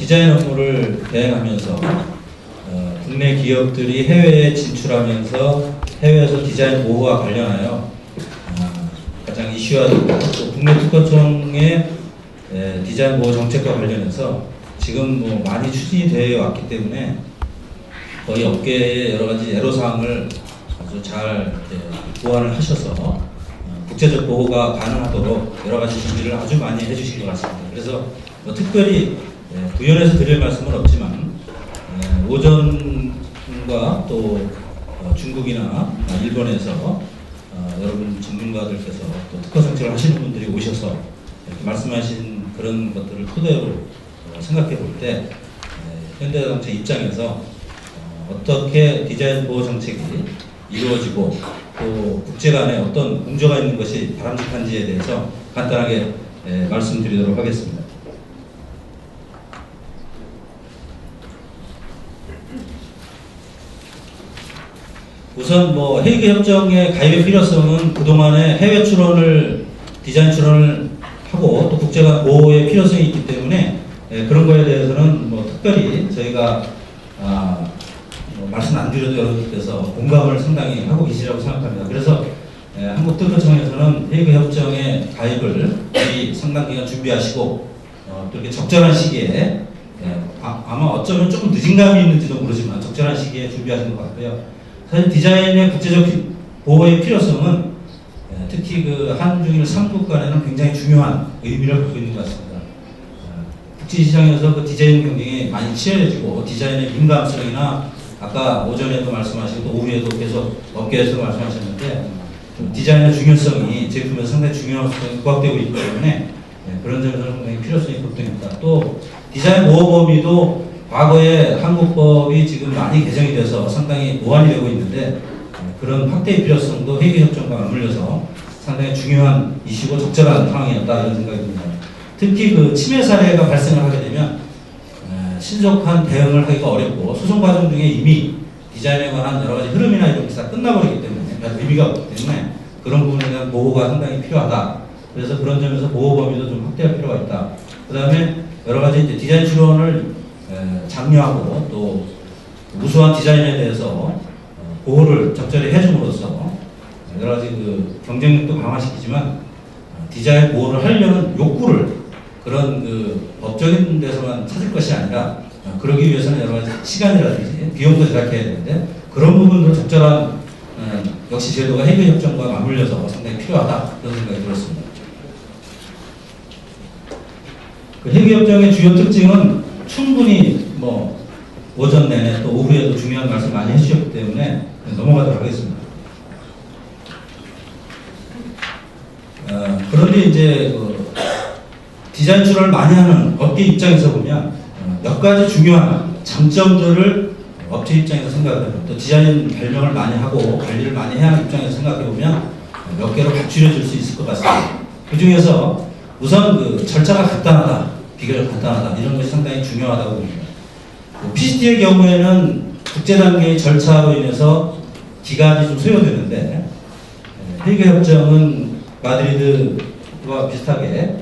디자인 업무를 대행하면서 어, 국내 기업들이 해외에 진출하면서 해외에서 디자인 보호와 관련하여 어, 가장 이슈화되고 또 국내 특허청의 예, 디자인 보호 정책과 관련해서 지금 뭐 많이 추진이 되어 왔기 때문에 거의 업계의 여러 가지 애로사항을 아주 잘 이제 보완을 하셔서 어, 국제적 보호가 가능하도록 여러 가지 준비를 아주 많이 해주신 것 같습니다. 그래서 뭐 특별히 예, 부연해서 드릴 말씀은 없지만 예, 오전과 또 어, 중국이나 아, 일본에서 어, 여러분 전문가들께서 또 특허 정책을 하시는 분들이 오셔서 이렇게 말씀하신 그런 것들을 토대로 어, 생각해 볼때 예, 현대자동차 입장에서 어, 어떻게 디자인 보호 정책이 이루어지고 또 국제 간에 어떤 공조가 있는 것이 바람직한지에 대해서 간단하게 예, 말씀드리도록 하겠습니다. 우선 뭐 헤이그 협정의 가입의 필요성은 그동안에 해외 출원을 디자인 출원을 하고 또 국제 간 보호의 필요성이 있기 때문에 예, 그런 거에 대해서는 뭐 특별히 저희가 아, 뭐 말씀 안 드려도 여러분께서 공감을 상당히 하고 계시라고 생각합니다. 그래서 예, 한국특허청에서는 헤이그 협정에 가입을 미리 상당 기간 준비하시고 어, 또 이렇게 적절한 시기에 예, 아, 아마 어쩌면 조금 늦은 감이 있는지도 모르지만 적절한 시기에 준비하신 것 같고요. 사실 디자인의 국제적 피- 보호의 필요성은 예, 특히 그 한중일 3국 간에는 굉장히 중요한 의미를 갖고 있는 것 같습니다. 어, 국제시장에서 그 디자인 경쟁이 많이 치열해지고 디자인의 민감성이나 아까 오전에도 말씀하시고 또 오후에도 계속 업계에서 말씀하셨는데 좀 디자인의 중요성이 제품에 상당히 중요성이 부각되고 있기 때문에 예, 그런 점에서는 상당히 필요성이 급등입니다. 또 디자인 보호 범위도 과거에 한국법이 지금 많이 개정이 돼서 상당히 보완이 되고 있는데 예, 그런 확대의 필요성도 회계 협정과 맞물려서 상당히 중요한 이슈고 적절한 상황이었다 이런 생각이 듭니다. 특히 그 침해 사례가 발생을 하게 되면 에, 신속한 대응을 하기가 어렵고 소송 과정 중에 이미 디자인에 관한 여러 가지 흐름이나 이런 게 다 끝나버리기 때문에 별 의미가 없기 때문에 그런 부분에 대한 보호가 상당히 필요하다. 그래서 그런 점에서 보호 범위도 좀 확대할 필요가 있다. 그 다음에 여러 가지 이제 디자인 출원을 에, 장려하고 또 우수한 디자인에 대해서 어, 보호를 적절히 해줌으로써 여러 가지 그 경쟁력도 강화시키지만 어, 디자인 보호를 하려는 욕구를 그런 그 법적인 데서만 찾을 것이 아니라 어, 그러기 위해서는 여러 가지 시간이라든지 비용도 절약해야 되는데 그런 부분도 적절한 어, 역시 제도가 해결 협정과 맞물려서 상당히 필요하다 그런 생각이 들었습니다. 그 해결 협정의 주요 특징은 충분히 뭐 오전 내내 또 오후에도 중요한 말씀 많이 해주셨기 때문에 넘어가도록 하겠습니다. 어, 그런데 이제 그 디자인 출원을 많이 하는 업계 입장에서 보면 어, 몇 가지 중요한 장점들을 업체 입장에서 해요. 또 디자인 발명을 많이 하고 관리를 많이 해야 하는 입장에서 생각해 보면 몇 개로 갖추려 줄수 있을 것 같습니다. 그 중에서 우선 그 절차가 간단하다, 비교적 간단하다 이런 것이 상당히 중요하다고 봅니다. 그 PCT의 경우에는 국제 단계의 절차로 인해서 기간이 좀 소요되는데 회계 협정은 마드리드와 비슷하게 에,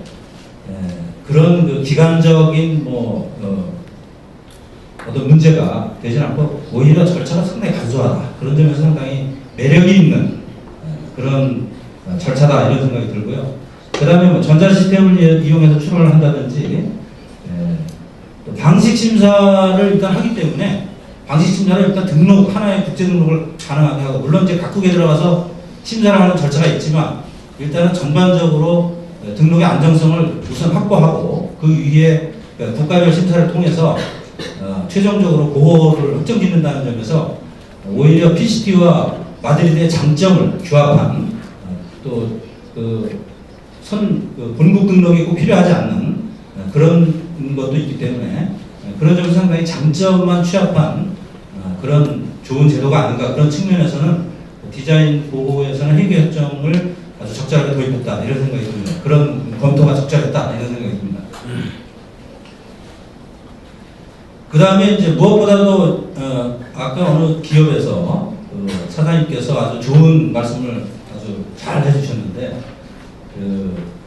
그런 그 기간적인 뭐 어, 어떤 문제가 되지 않고 오히려 절차가 상당히 간소하다 그런 점에서 상당히 매력이 있는 에, 그런 어, 절차다 이런 생각이 들고요. 그 다음에 뭐 전자 시스템을 이- 이용해서 출원을 한다든지 방식 심사를 일단 하기 때문에 방식 심사를 일단 등록 하나의 국제 등록을 가능하게 하고 물론 이제 각국에 들어가서 심사를 하는 절차가 있지만 일단은 전반적으로 등록의 안정성을 우선 확보하고 그 위에 국가별 심사를 통해서 어, 최종적으로 보호를 확정짓는다는 점에서 오히려 PCT와 마드리드의 장점을 규합한 어, 또그선 그 본국 등록이 꼭 필요하지 않는 어, 그런 것도 있기 때문에 어, 그런 점에서 상당히 장점만 취합한 어, 그런 좋은 제도가 아닌가 그런 측면에서는 디자인 보호에서는 협정을 아주 적절하게 도입했다 이런 생각이 듭니다. 그런 검토가 적절했다 이런 생각이 듭니다. 그 다음에 이제 무엇보다도 어, 아까 어느 기업에서 그 사장님께서 아주 좋은 말씀을 아주 잘 해주셨는데 그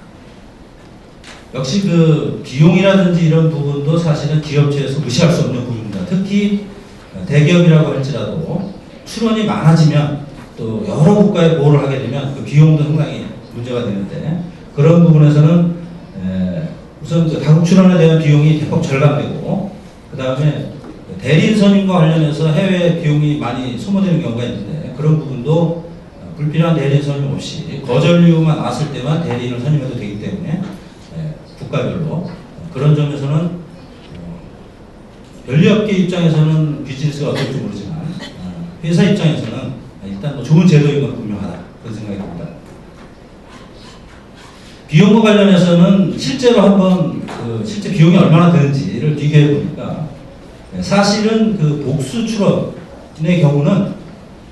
역시 그 비용이라든지 이런 부분도 사실은 기업체에서 무시할 수 없는 부분입니다. 특히 대기업이라고 할지라도 출원이 많아지면 또 여러 국가에 보호를 하게 되면 그 비용도 상당히 문제가 되는데 그런 부분에서는 에, 우선 그 다국 출원에 대한 비용이 대폭 절감되고 그 다음에 대리인 선임과 관련해서 해외 비용이 많이 소모되는 경우가 있는데 그런 부분도 불필요한 대리인 선임 없이 거절 이유만 나왔을 때만 대리인을 선임해도 되기 때문에 예, 국가별로 그런 점에서는 어, 연리업계 입장에서는 비즈니스가 어떨지 모르지만 어, 회사 입장에서는 일단 뭐 좋은 제도인 건 분명하다 그런 생각이 듭니다. 비용과 관련해서는 실제로 한번 그 실제 비용이 얼마나 드는지를 비교해 보니까 예, 사실은 그 복수 출원의 경우는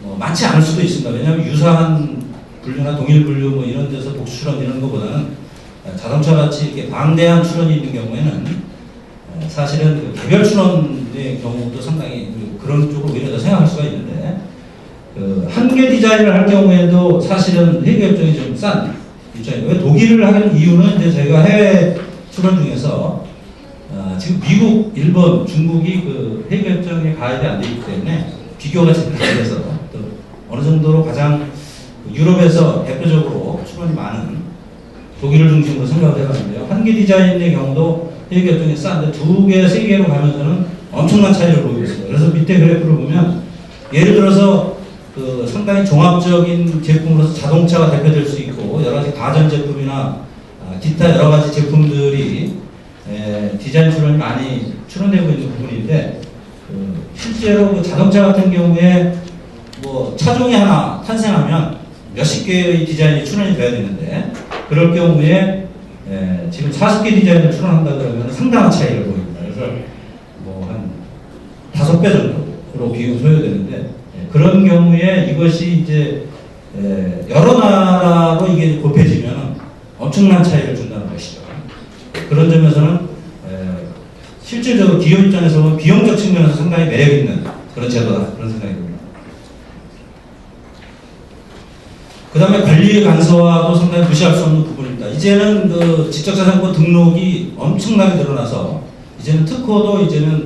뭐 많지 않을 수도 있습니다. 왜냐하면 유사한 분류나 동일 분류 뭐 이런 데서 복수 출원 이런 것보다는 자동차 같이 이렇게 방대한 출원이 있는 경우에는 어, 사실은 그 개별 출원의 경우도 상당히 그- 그런 쪽으로 오히려 더 생각할 수가 있는데 그 한계 디자인을 할 경우에도 사실은 협정이 좀 싼 입장이고 왜 독일을 하는 이유는 이제 저희가 해외 출원 중에서 어, 지금 미국, 일본, 중국이 그 회계 협정에 가입이 안 되기 때문에 비교가 지금 안 돼서 또 어느 정도로 가장 그 유럽에서 대표적으로 출원이 많은 독일을 중심으로 생각을 해봤는데요. 한계 디자인의 경우도 회계 협정이 싼데 두 개, 세 개로 가면서는 엄청난 차이를 보이고 있어요. 그래서 밑에 그래프를 보면 예를 들어서 그 상당히 종합적인 제품으로서 자동차가 대표될 수 있고 여러 가지 가전 제품이나 아, 기타 여러 가지 제품들이 에, 디자인 출원이 많이 출원되고 있는 부분인데 그 실제로 그 자동차 같은 경우에 뭐 차종이 하나 탄생하면 몇십 개의 디자인이 출원이 돼야 되는데 그럴 경우에 에, 지금 40개 디자인을 출원한다 그러면 상당한 차이를 보입니다. 그래서 뭐한 다섯 배 정도로 비용 소요되는데 예, 그런 경우에 이것이 이제 에, 여러 나라로 이게 곱해지면 엄청난 차이를 준다는 것이죠. 그런 점에서는 에, 실질적으로 기업 입장에서 보면 비용적 측면에서 상당히 매력 있는 그런 제도다 그런 생각이 듭니다. 그 다음에 관리 간소화도 상당히 무시할 수 없는 부분입니다. 이제는 그 지적자산권 등록이 엄청나게 늘어나서 이제는 특허도 이제는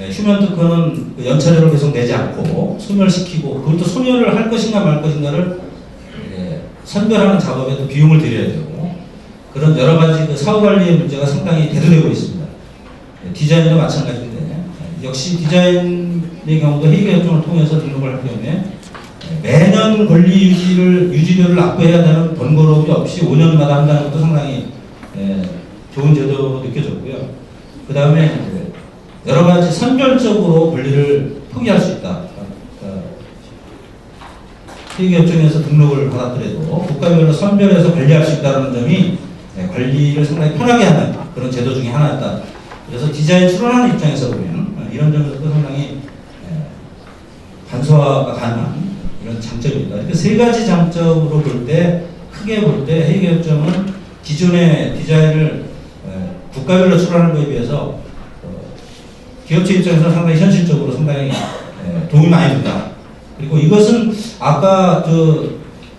예, 휴면 특허는 그 연차료를 계속 내지 않고 소멸시키고 그것도 소멸을 할 것인가 말 것인가를 예, 선별하는 작업에도 비용을 들여야 되고 그런 여러 가지 그 사후 관리의 문제가 상당히 대두되고 있습니다. 예, 디자인도 마찬가지인데 예, 역시 디자인의 경우도 회계 협정을 통해서 등록을 할 경우에 예, 매년 권리 유지를 유지료를 납부해야 되는 번거로움이 없이 5년마다 한다는 것도 상당히 예, 좋은 제도로 느껴졌고요. 그 다음에 여러 가지 선별적으로 권리를 포기할 수 있다. 그러니까 회계협정에서 등록을 받았더라도 국가별로 선별해서 관리할 수 있다는 점이 예, 관리를 상당히 편하게 하는 그런 제도 중에 하나였다. 그래서 디자인 출원하는 입장에서 보면 어, 이런 점에서도 상당히 예, 간소화가 가능한 이런 장점입니다. 이렇게 세 가지 장점으로 볼 때 크게 볼때 회계협정은 기존의 디자인을 예, 국가별로 출원하는 것에 비해서 어, 기업체 입장에서 상당히 현실적으로 상당히 예, 도움이 많이 된다. 그리고 이것은 아까 그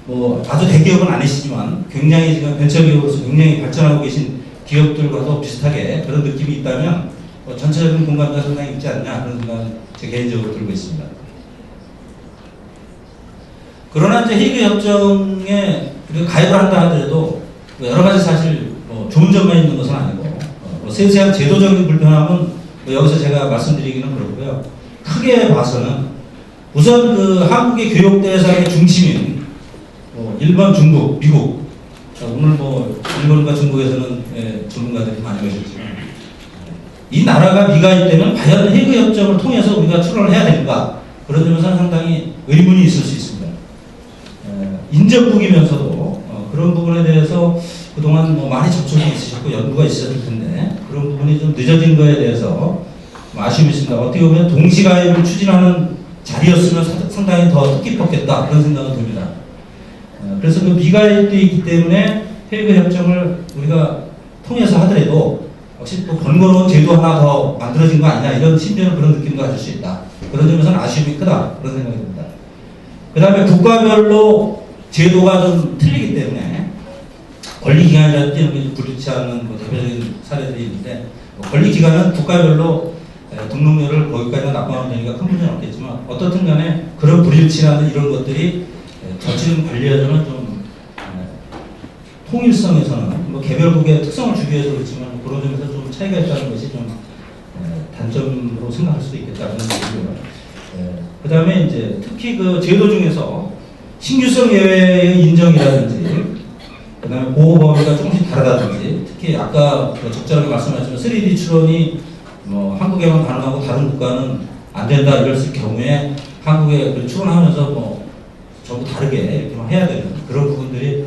뭐 아주 대기업은 아니시지만 굉장히 지금 벤처기업으로서 굉장히 발전하고 계신 기업들과도 비슷하게 그런 느낌이 있다면 뭐 전체적인 공감도 상당히 있지 않냐 그런 생각은 제 개인적으로 들고 있습니다. 그러나 이제 희귀 협정에 가입을 한다 하더라도 뭐 여러 가지 사실 뭐 좋은 점만 있는 것은 아니고 어, 뭐 세세한 제도적인 불편함은 뭐 여기서 제가 말씀드리기는 그렇고요. 크게 봐서는 우선 그 한국의 교육 대상의 중심인 뭐 일본, 중국, 미국 자, 오늘 뭐 일본과 중국에서는 예, 전문가들이 많이 오셨지만 이 나라가 미가입되면 과연 해그 협정을 통해서 우리가 출원을 해야 되는가 그런 점에서는 상당히 의문이 있을 수 인접국이면서도 어, 그런 부분에 대해서 그동안 뭐 많이 접촉이 있으셨고 연구가 있으셨을 텐데 그런 부분이 좀 늦어진 거에 대해서 좀 아쉬움이 있습니다. 어떻게 보면 동시가입을 추진하는 자리였으면 사- 상당히 더 뜻깊었겠다 그런 생각은 듭니다. 어, 그래서 그 미가입돼 있기 때문에 해외 협정을 우리가 통해서 하더라도 역시 또 번거로운 제도 하나 더 만들어진 거 아니냐 이런 심지어는 그런 느낌도 가질 수 있다. 그런 점에서는 아쉬움이 크다 그런 생각이 듭니다. 그 다음에 국가별로 제도가 좀 틀리기 때문에 권리기관이라든지 이런 게 불리치 않은 뭐 대표적인 사례들이 있는데 뭐 권리기관은 국가별로 에, 등록료를 거기까지만 납부하면 되니까 큰 문제는 없겠지만 어떻든 간에 그런 불일치라는 이런 것들이 에, 저지른 관리에서는 좀 에, 통일성에서는 뭐 개별국의 특성을 주기 위해서 그렇지만 그런 점에서 좀 차이가 있다는 것이 좀 에, 단점으로 생각할 수도 있겠다는 생각이고요. 그 다음에 이제 특히 그 제도 중에서 신규성 예외의 인정이라든지 그 다음에 보호 범위가 조금씩 다르다든지 특히 아까 그 적절하게 말씀하셨지만 3D 추론이 뭐 한국에만 가능하고 다른 국가는 안 된다 이랬을 경우에 한국에 그 추론하면서 뭐 전부 다르게 이렇게만 해야 되는 그런 부분들이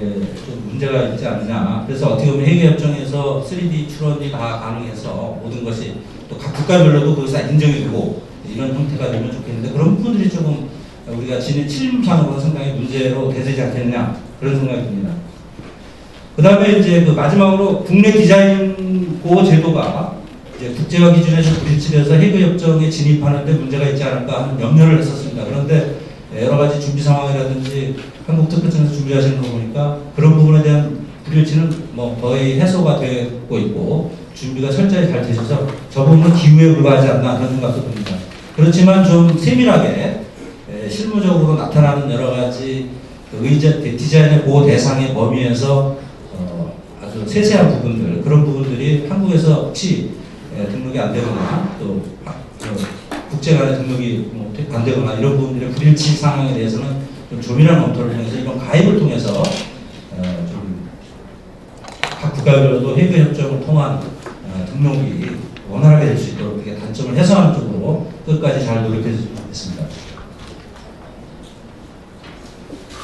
예, 좀 문제가 있지 않느냐. 그래서 어떻게 보면 해외협정에서 3D 추론이 다 가능해서 모든 것이 또 각 국가별로도 그것이 다 인정해주고 이런 형태가 되면 좋겠는데 그런 부분들이 조금 우리가 지닌 칠림상으로 상당히 문제로 대세지 않겠느냐 그런 생각이 듭니다. 그 다음에 이제 그 마지막으로 국내 디자인 보호 제도가 이제 국제화 기준에서 불일치돼서 해그 협정에 진입하는데 문제가 있지 않을까 하는 염려를 했었습니다. 그런데 여러 가지 준비 상황이라든지 한국 특별청에서 준비하시는 거 보니까 그런 부분에 대한 불일치는 뭐 거의 해소가 되고 있고 준비가 철저히 잘 되셔서 저 부분은 기후에 불과하지 않나 그런 생각도 듭니다. 그렇지만 좀 세밀하게 에, 실무적으로 나타나는 여러 가지 그 의제 디자인의 보호 대상의 범위에서 어, 아주 세세한 부분들 그런 부분들이 한국에서 혹시 에, 등록이 안 되거나 또 아, 어, 국제 간의 등록이 뭐안 되거나 이런 부분들의 불일치 상황에 대해서는 좀 조밀한 검토를 통해서 이런 가입을 통해서 어, 좀각 국가별로도 해외 협정을 통한 어, 등록이 원활하게 될 수 있도록 단점을 해소하는 쪽으로 끝까지 잘 노력해 주셨으면 좋겠습니다.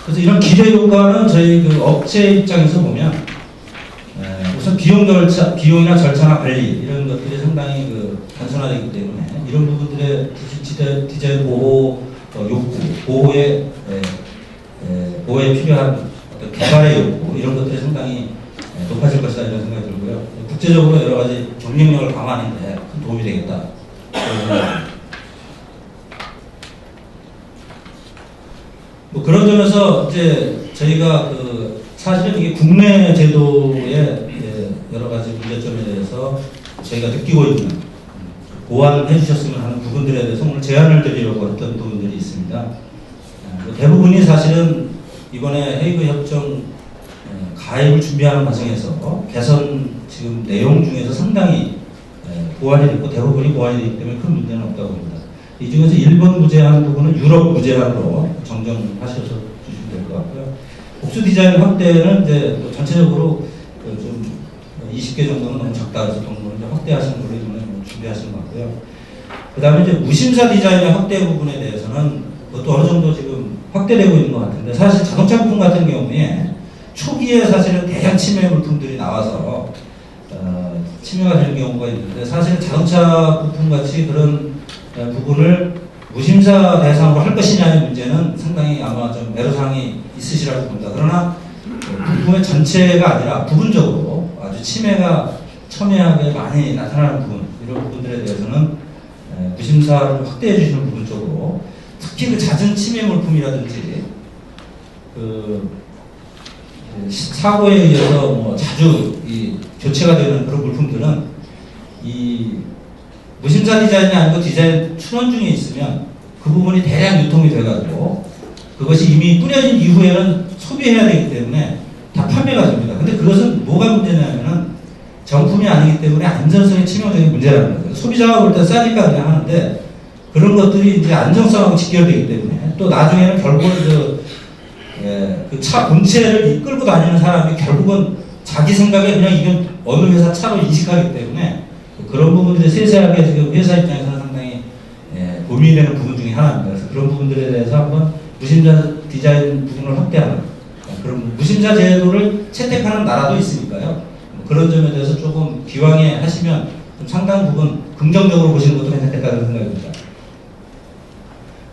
그래서 이런 기대 효과는 저희 그 업체 입장에서 보면 에, 우선 비용 절차, 비용이나 절차나 관리 이런 것들이 상당히 그 단순화되기 때문에 이런 부분들의 디자- 디자인 보호 어, 욕구, 보호에 에, 에, 보호에 필요한 어떤 개발의 욕구 이런 것들이 상당히 에, 높아질 것이다 이런 생각이 들고요. 국제적으로 여러 가지 경쟁력을 강화하는데 큰 도움이 되겠다. 그런 점에서 이제 저희가 그 사실은 이게 국내 제도의 여러 가지 문제점에 대해서 저희가 느끼고 있는 보완을 해주셨으면 하는 부분들에 대해서 오늘 제안을 드리려고 했던 부분들이 있습니다. 아, 그 대부분이 사실은 이번에 헤이그 협정 어, 가입을 준비하는 과정에서 개선 지금 내용 중에서 상당히 에, 보완이 됐고 대부분이 보완이 되기 때문에 큰 문제는 없다고 봅니다. 이 중에서 일본 무제한 부분은 유럽 무제한으로 정정하셔서 주시면 될 것 같고요. 복수 디자인 확대는 이제 뭐 전체적으로 그좀 20개 정도는 너무 작다 해서 정도는 확대하시는 걸로 이번에 뭐 준비하시는 것 같고요. 그 다음에 이제 무심사 디자인의 확대 부분에 대해서는 그것도 어느 정도 지금 확대되고 있는 것 같은데 사실 자동차 부품 같은 경우에 초기에 사실은 대량 침해 물품들이 나와서 어, 침해가 되는 경우가 있는데 사실 자동차 부품 같이 그런 어, 부분을 무심사 대상으로 할 것이냐의 문제는 상당히 아마 좀 애로사항이 있으시라고 봅니다. 그러나 어, 부품의 전체가 아니라 부분적으로 아주 침해가 첨예하게 많이 나타나는 부분 이런 부분들에 대해서는 에, 무심사를 확대해 주시는 부분 쪽으로 특히 그 잦은 침해 물품이라든지 그그 사고에 의해서 뭐 자주 이 교체가 되는 그런 물품들은 이 무심사 디자인이 아니고 디자인 출원 중에 있으면 그 부분이 대량 유통이 돼가지고 그것이 이미 뿌려진 이후에는 소비해야 되기 때문에 다 판매가 됩니다. 근데 그것은 뭐가 문제냐면은 정품이 아니기 때문에 안전성에 치명적인 문제라는 거예요. 소비자가 볼 때 싸니까 그냥 하는데 그런 것들이 이제 안정성하고 직결되기 때문에 또 나중에는 결국은 그 예, 그 차 본체를 이끌고 다니는 사람이 결국은 자기 생각에 그냥 이건 어느 회사 차로 인식하기 때문에 그런 부분들이 세세하게 지금 회사 입장에서는 상당히 예, 고민이 되는 부분 중에 하나입니다. 그래서 그런 부분들에 대해서 한번 무심자 디자인 부분을 확대하는 예, 그런 무심자 제도를 채택하는 나라도 있으니까요. 뭐 그런 점에 대해서 조금 기왕에 하시면 좀 상당 부분 긍정적으로 보시는 것도 괜찮겠다는 생각입니다.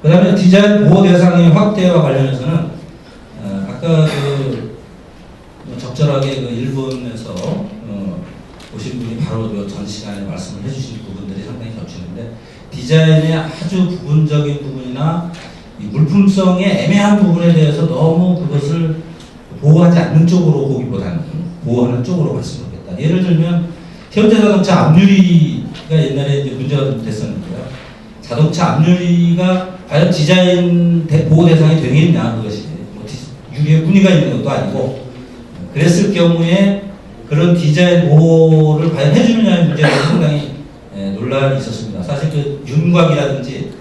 그 다음에 디자인 보호 대상의 확대와 관련해서는 어, 아까 그뭐 적절하게 그 일본에서 어, 오신 분이 바로 그전 시간에 말씀을 해주신 부분들이 상당히 겹치는데 디자인의 아주 부분적인 부분이나 이 물품성의 애매한 부분에 대해서 너무 그것을 보호하지 않는 쪽으로 보기보다는 보호하는 쪽으로 갔으면 좋겠다. 예를 들면 현대 자동차 앞유리가 옛날에 이제 문제가 좀 됐었는데요. 자동차 앞유리가 과연 디자인 대- 보호 대상이 되겠냐 그것이 뭐 디- 유리에 무늬가 있는 것도 아니고 그랬을 경우에 그런 디자인 보호를 과연 해주느냐의 문제가 상당히 예, 논란이 있었습니다. 사실 그 윤곽이라든지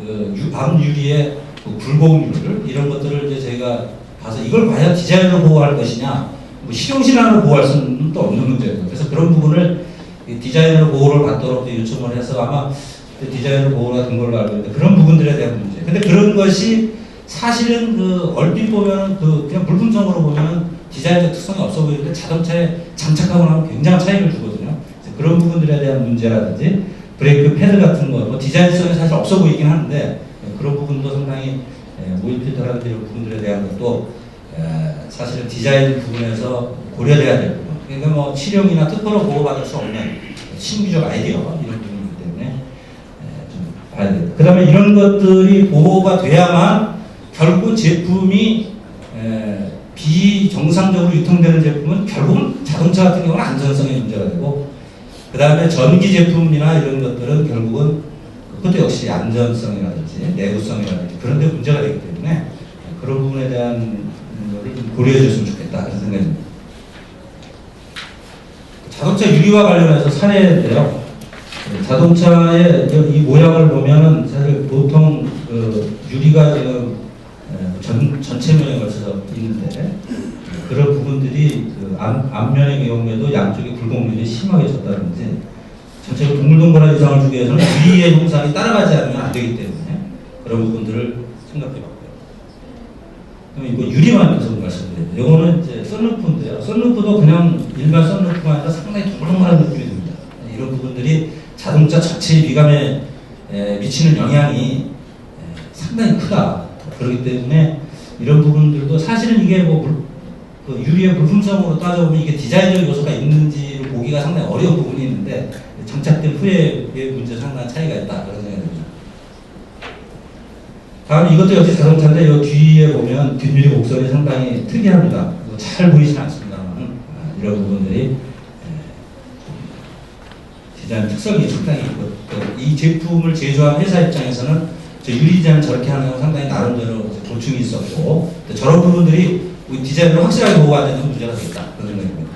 그 유- 앞유리의 그 굴곡률 이런 것들을 이제 저희가 봐서 이걸 과연 디자인으로 보호할 것이냐 뭐 실용신안으로 보호할 수는 또 없는 문제예요. 그래서 그런 부분을 이 디자인으로 보호를 받도록 요청을 해서 아마 그 디자인으로 보호가 된 걸로 알고 있는데 그런 부분들에 대한 문제. 근데 그런 것이 사실은 그 얼핏 보면은 그 그냥 물품성으로 보면은 디자인적 특성이 없어 보이는데 자동차에 장착하고 나면 굉장한 차이를 주거든요. 그런 부분들에 대한 문제라든지 브레이크 패드 같은 거, 뭐 디자인성이 사실 없어 보이긴 하는데 예, 그런 부분도 상당히 예, 오일 필터라든지 이런 부분들에 대한 것도 에, 사실은 디자인 부분에서 고려돼야 될 부분. 그러니까 뭐 실용이나 특허로 보호받을 수 없는 신규적 아이디어 이런 부분이기 때문에 에, 좀 봐야 됩니다. 그 다음에 이런 것들이 보호가 돼야만 결국 제품이 에, 비정상적으로 유통되는 제품은 결국은 자동차 같은 경우는 안전성의 문제가 되고 그 다음에 전기 제품이나 이런 것들은 결국은 그것도 역시 안전성이라든지 내구성이라든지 그런 데 문제가 되기 때문에 그런 부분에 대한 거를 좀 고려해 줬으면 좋겠다 그런 생각입니다. 자동차 유리와 관련해서 사례인데요. 자동차의 이 모양을 보면은 사실 보통 그 유리가 지금 전, 전체 면에 걸쳐서 있는데 그런 부분들이 그 앞, 앞면의 경우에도 양쪽에 굴곡률이 심하게 졌다든지 전체적으로 동글동글한 이상을 주기 위해서는 위의 형상이 따라가지 않으면 안 되기 때문에 그런 부분들을 생각해 봤고요. 그럼 이거 유리만 계속 말씀드려요. 이거는 이제 썬루프인데요. 썬루프도 그냥 일반 썬루프가 아니라 상당히 동글동글한 느낌이 듭니다. 이런 부분들이 자동차 자체의 미감에 에, 미치는 영향이 에, 상당히 크다. 그렇기 때문에 이런 부분들도 사실은 이게 뭐 물- 그 유리의 물품성으로 따져보면 이게 디자인적 요소가 있는지를 보기가 상당히 어려운 부분이 있는데 장착된 후에 문제 상당한 차이가 있다 그런 생각이 듭니다. 다음 이것도 역시 자동차인데 이 뒤에 보면 뒷유리 곡선이 상당히 특이합니다. 뭐잘 보이진 않습니다만 아, 이런 부분들이 에, 디자인 특성이 상당히 있고 또이 제품을 제조한 회사 입장에서는 저 유리 디자인을 저렇게 하는 건 상당히 나름대로 고충이 있었고 또 저런 부분들이 우리 디자인을 확실하게 보호가 되는 문제가 되겠다 그런 생각입니다.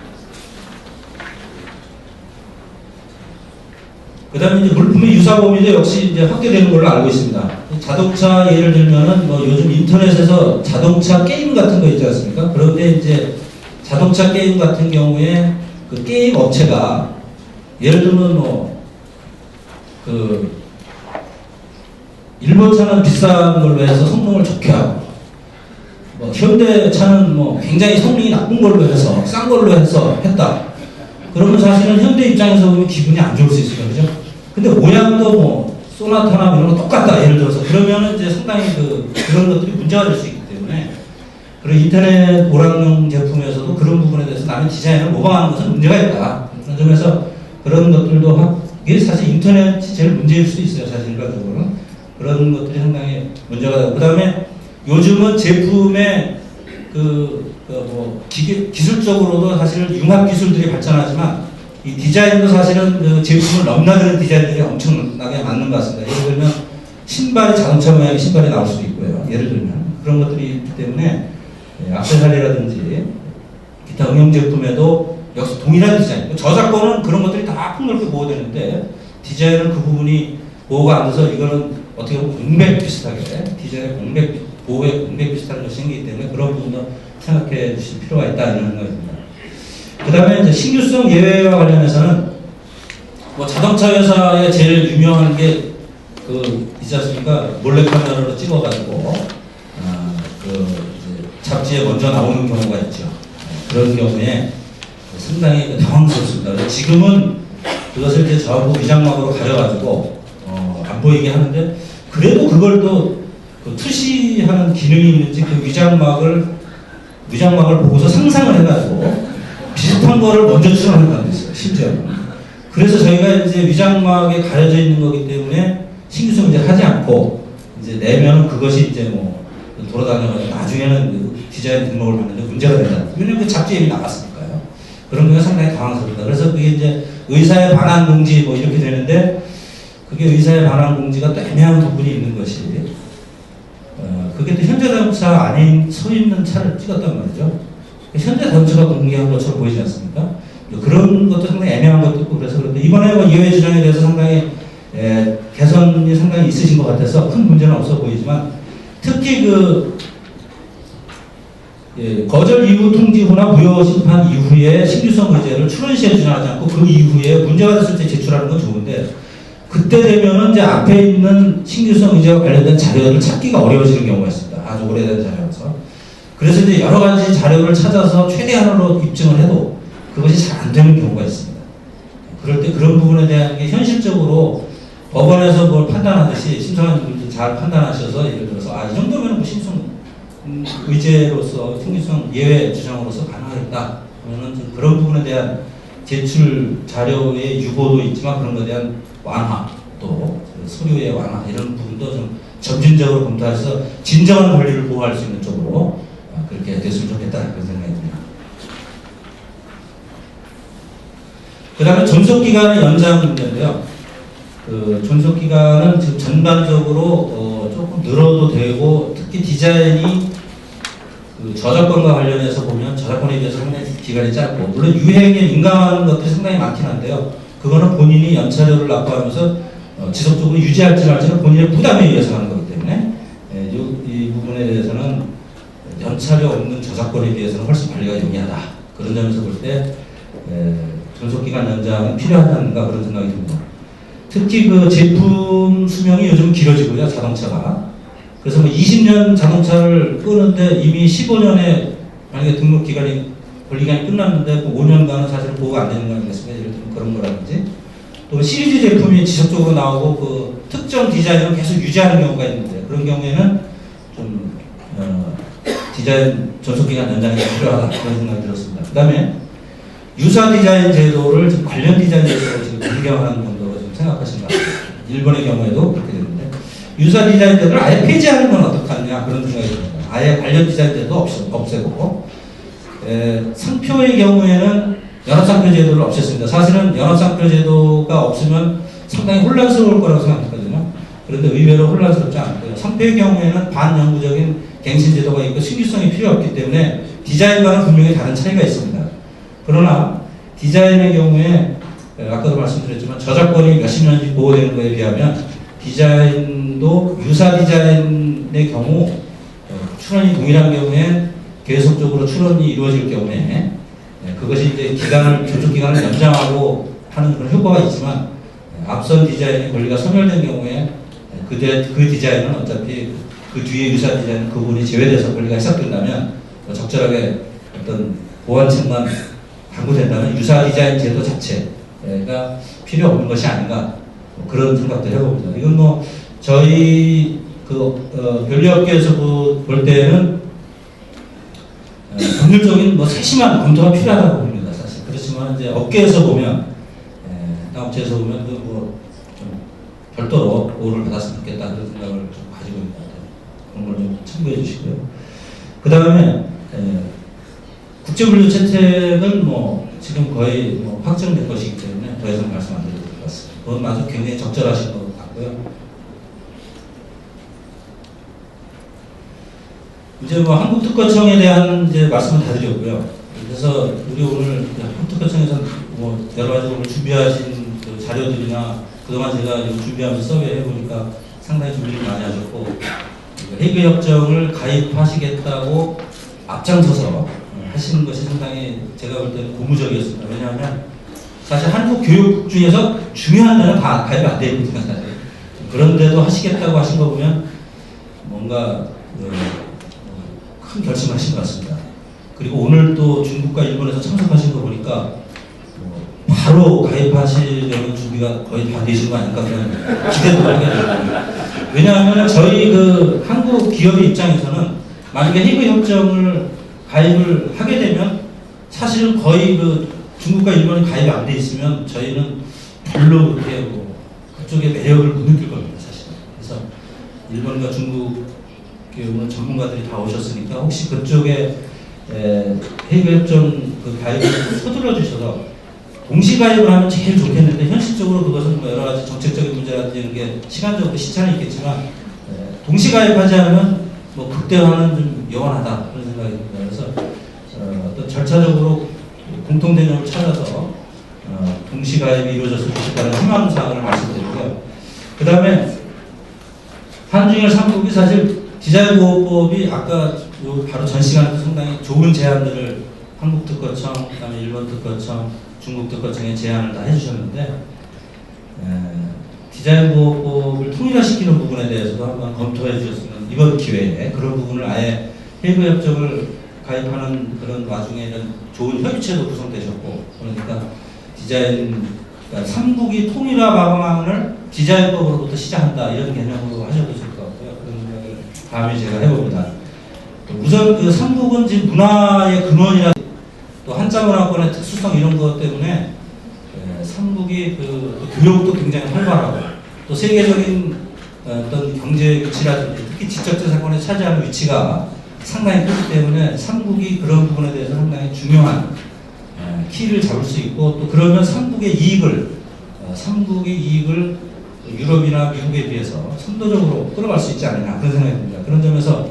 그 다음에 이제 물품의 유사 범위도 역시 이제 확대되는 걸로 알고 있습니다. 자동차 예를 들면은 뭐 요즘 인터넷에서 자동차 게임 같은 거 있지 않습니까? 그런데 이제 자동차 게임 같은 경우에 그 게임 업체가 예를 들면 뭐 그 일본 차는 비싼 걸로 해서 성능을 좋게 하고 뭐 현대 차는 뭐 굉장히 성능이 나쁜 걸로 해서 싼 걸로 해서 했다. 그러면 사실은 현대 입장에서 보면 기분이 안 좋을 수 있어요, 그죠? 근데 모양도 뭐 소나타나 이런 거 똑같다 예를 들어서 그러면은 이제 상당히 그 그런 것들이 문제가 될 수 있기 때문에 그리고 인터넷 오락용 제품에서도 그런 부분에 대해서 남의 디자인을 모방하는 것은 문제가 있다. 그런 점에서 그런 것들도 하- 이게 사실 인터넷이 제일 문제일 수도 있어요, 사실 일반적으로는 그런 것들이 상당히 문제가 되고 그 다음에 요즘은 제품의 그, 그뭐 기술적으로도 사실 융합 기술들이 발전하지만 이 디자인도 사실은 그 제품을 넘나드는 디자인들이 엄청나게 맞는 것 같습니다. 예를 들면 신발이 자동차 모양의 신발이 나올 수도 있고요. 예를 들면 그런 것들이 있기 때문에 예, 악세사리라든지 기타 응용 제품에도 역시 동일한 디자인. 저작권은 그런 것들이 다 폭넓게 보호되는데 디자인은 그 부분이 보호가 안 돼서 이거는 어떻게 보면 공백 비슷하게 디자인의 공백 보호의 공백 비슷한 것이 생기기 때문에 그런 부분도 생각해 주실 필요가 있다 이런 생각입니다. 그 다음에 이제 신규성 예외와 관련해서는 뭐 자동차 회사의 제일 유명한 게 그 있지 않습니까? 몰래카메라로 찍어가지고 아, 그 잡지에 먼저 나오는 경우가 있죠. 네, 그런 경우에 상당히 당황스럽습니다. 지금은 그것을 이제 전부 위장막으로 가려가지고 어, 안 보이게 하는데 그래도 그걸 또 그 투시하는 기능이 있는지 그 위장막을 위장막을 보고서 상상을 해가지고 비슷한 거를 먼저 추천하는 사람도 있어요. 심지어. 그래서 저희가 이제 위장막에 가려져 있는 거기 때문에 신규성 이제 하지 않고 이제 내면 그것이 이제 뭐 돌아다녀가지고 나중에는 그 디자인 등록을 받는데 문제가 된다. 왜냐면 그 잡지에 이미 나갔으니까요. 그런 게 상당히 당황스럽다. 그래서 그게 이제 의사의 반환 공지 뭐 이렇게 되는데 그게 의사의 반환 공지가 또 애매한 부분이 있는 것이 어, 그게 또 현대자동차 안에 서 있는 차를 찍었단 말이죠. 현대자동차가 공개한 것처럼 보이지 않습니까? 그런 것도 상당히 애매한 것도 있고 그래서 그런데 이번에 뭐 이외의 주장에 대해서 상당히 에, 개선이 상당히 있으신 것 같아서 큰 문제는 없어 보이지만 특히 그 예, 거절 이후 통지 후나 무효 심판 이후에 신규성 의제를 출원 시에 준하지 않고 그 이후에 문제가 됐을 때 제출하는 건 좋은데 그때 되면은 이제 앞에 있는 신규성 의제와 관련된 자료를 찾기가 어려워지는 경우가 있습니다. 아주 오래된 자료라서. 그래서 이제 여러 가지 자료를 찾아서 최대한으로 입증을 해도 그것이 잘 안 되는 경우가 있습니다. 그럴 때 그런 부분에 대한 게 현실적으로 법원에서 뭘 판단하듯이 심사관 분들이 잘 판단하셔서 예를 들어서 아 이 정도면 뭐 신성 음, 의제로서 신규성 예외 주장으로서 가능하겠다. 그러면 좀 그런 부분에 대한 제출 자료의 유보도 있지만 그런 것에 대한 완화 또 서류의 완화 이런 부분도 좀 점진적으로 검토해서 진정한 권리를 보호할 수 있는 쪽으로 아, 그렇게 됐으면 좋겠다 그런 생각이 듭니다. 그 다음에 존속 기간의 연장 문제인데요. 그 존속 기간은 지금 전반적으로 어 조금 늘어도 되고 특히 디자인이 그 저작권과 관련해서 보면 저작권에 비해서 상당히 기간이 짧고 물론 유행에 민감한 것들이 상당히 많긴 한데요. 그거는 본인이 연차료를 납부하면서 어 지속적으로 유지할지 말지는 본인의 부담에 의해서 하는 거기 때문에 예, 요- 이 부분에 대해서는 연차료 없는 저작권에 비해서는 훨씬 관리가 용이하다. 그런 점에서 볼 때 존속기간 연장은 필요하다는가 그런 생각이 듭니다. 특히 그 제품 수명이 요즘 길어지고요, 자동차가. 그래서 뭐 20년 자동차를 끄는데 이미 15년에 만약에 등록 기간이 권리기간이 끝났는데 그 5년간은 사실 보호가 안 되는 거 아니겠습니까? 예를 들면 그런 거라든지. 또 시리즈 제품이 지속적으로 나오고 그 특정 디자인을 계속 유지하는 경우가 있는데 그런 경우에는 좀 어, 디자인 전속기간 연장이 필요하다 그런 생각이 들었습니다. 그 다음에 유사 디자인 제도를 지금 관련 디자인 제도로 지금 변경하는 정도로 지금 생각하신 것 같아요. 일본의 경우에도 그렇게 되는데 유사 디자인 제도를 아예 폐지하는 건 어떡하냐 그런 생각이 듭니다. 아예 관련 디자인 제도 없애, 없애고 에, 상표의 경우에는 연합상표 제도를 없앴습니다. 사실은 연합상표 제도가 없으면 상당히 혼란스러울 거라고 생각했거든요. 그런데 의외로 혼란스럽지 않고요. 상표의 경우에는 반영구적인 갱신 제도가 있고 신규성이 필요 없기 때문에 디자인과는 분명히 다른 차이가 있습니다. 그러나 디자인의 경우에 에, 아까도 말씀드렸지만 저작권이 몇십 년씩 보호되는 것에 비하면 디자인도 유사 디자인의 경우 어, 출원이 동일한 경우에 계속적으로 출원이 이루어질 경우에 예, 그것이 이제 기간을 조축 기간을 연장하고 하는 그런 효과가 있지만 예, 앞선 디자인의 권리가 소멸된 경우에 예, 그, 디- 그 디자인은 어차피 그 뒤에 유사 디자인 그 부분이 제외돼서 권리가 해석된다면 뭐 적절하게 어떤 보완책만 강구된다면 유사 디자인 제도 자체가 필요 없는 것이 아닌가 뭐 그런 생각도 해봅니다. 이건 뭐 저희 그 어, 변리업계에서 그- 볼 때는 어, 법률적인 뭐 세심한 검토가 필요하다고 봅니다. 사실 그렇지만 이제 업계에서 보면 에, 업체에서 보면 그뭐좀 별도로 보호를 받았으면 좋겠다 그런 생각을 좀 가지고 있는 것 같아요. 그런 걸 좀 참고해 주시고요. 그 다음에 국제분류 채택은 뭐 지금 거의 뭐 확정된 것이기 때문에 더 이상 말씀 안 드려도 될 것 같습니다. 그건 아주 굉장히 적절하신 것 같고요. 이제 뭐 한국특허청에 대한 이제 말씀을 다 드렸고요. 그래서 우리 오늘 한국특허청에서 뭐 여러 가지 오늘 준비하신 그 자료들이나 그동안 제가 준비하면서 서베이 해보니까 상당히 준비를 많이 하셨고 해그 협정을 가입하시겠다고 앞장서서 하시는 것이 상당히 제가 볼 때는 고무적이었습니다. 왜냐하면 사실 한국 교육국 중에서 중요한 데는 다 가입이 안돼 있거든요. 사실. 그런데도 하시겠다고 하신 거 보면 뭔가 그, 어, 큰 결심하신 것 같습니다. 그리고 오늘 또 중국과 일본에서 참석하신 거 보니까 뭐 바로 가입하시려는 준비가 거의 다 되신 거 아닐까 그런 기대도 하게 되거든요. 왜냐하면 저희 그 한국 기업의 입장에서는 만약에 해그 협정을 가입을 하게 되면 사실은 거의 그 중국과 일본이 가입이 안 돼 있으면 저희는 별로 그렇게 뭐 그쪽의 매력을 못 느낄 겁니다 사실. 그래서 일본과 중국의 오늘 전문가들이 다 오셨으니까 혹시 그쪽에 에, 해외협정 그 가입을 좀 서둘러 주셔서 동시 가입을 하면 제일 좋겠는데 현실적으로 그것은 뭐 여러 가지 정책적인 문제라든지 이런 게 시간적으로 시차는 있겠지만 에, 동시 가입하지 않으면 뭐 극대화는 좀 영원하다 그런 생각이 듭니다. 그래서 어, 어떤 절차적으로 공통대점을 찾아서 어, 동시 가입이 이루어졌으면 좋겠다는 희망 사항을 말씀드리고요. 그 다음에 한중일 삼국이 사실 디자인보호법이 아까 요 바로 전 시간에도 상당히 좋은 제안들을 한국 특허청, 그다음에 일본 특허청, 중국 특허청에 제안을 다 해주셨는데 에, 디자인보호법을 통일화시키는 부분에 대해서도 한번 검토해 주셨으면 이번 기회에 그런 부분을 아예 해외 협정을 가입하는 그런 와중에 이런 좋은 협의체도 구성되셨고 그러니까 디자인 그러니까 삼국이 통일화 방안을 디자인법으로부터 시작한다 이런 개념으로 하셔도 될 것 같고요. 그런 생각을 다음에 제가 해봅니다. 우선 그 삼국은 지금 문화의 근원이라 또 한자 문화권의 특수성 이런 것 때문에 에, 삼국이 그, 또 교육도 굉장히 활발하고 또 세계적인 어떤 경제 위치라든지 특히 지적재산권에 차지하는 위치가 상당히 크기 때문에 삼국이 그런 부분에 대해서 상당히 중요한 에, 키를 잡을 수 있고 또 그러면 삼국의 이익을 어, 삼국의 이익을 유럽이나 미국에 비해서 선도적으로 끌어갈 수 있지 않느냐 그런 생각이 듭니다. 그런 점에서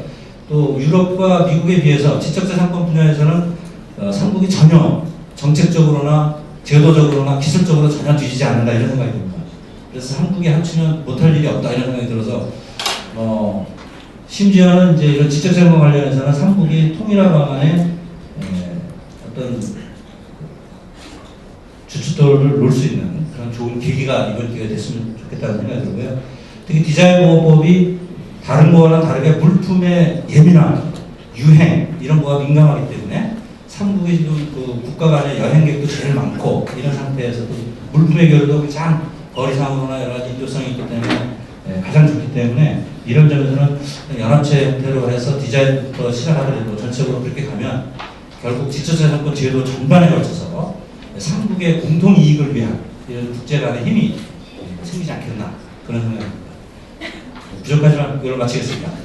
또 유럽과 미국에 비해서 지적재산권 분야에서는 어, 삼국이 전혀 정책적으로나 제도적으로나 기술적으로 전혀 뒤지지 않는다 이런 생각이 듭니다. 그래서 한국이 합치면 못할 일이 없다 이런 생각이 들어서 어, 심지어는 이제 이런 지적재산권 관련해서는 삼국이 통일화 방안에 에, 어떤 주춧돌을 놓을 수 있는 그런 좋은 계기가 이번 기회가 됐으면 좋겠다는 생각이 들고요. 특히 디자인 보호법이 다른 거와는 다르게 물품의 예민함, 유행 이런 거가 민감하기 때문에 삼국이 그 국가 간의 여행객도 제일 많고 이런 상태에서도 물품의 교류도 가장 거리상으로나 여러 가지 인도성이 있기 때문에 예, 가장 좋기 때문에 이런 점에서는 연합체 형태로 해서 디자인부터 시작하더라도 전체적으로 그렇게 가면 결국 지적재산권 제도 전반에 걸쳐서 삼국의 공통 이익을 위한 이런 국제 간의 힘이 생기지 않겠나 그런 생각입니다. 부족하지만 이걸 마치겠습니다.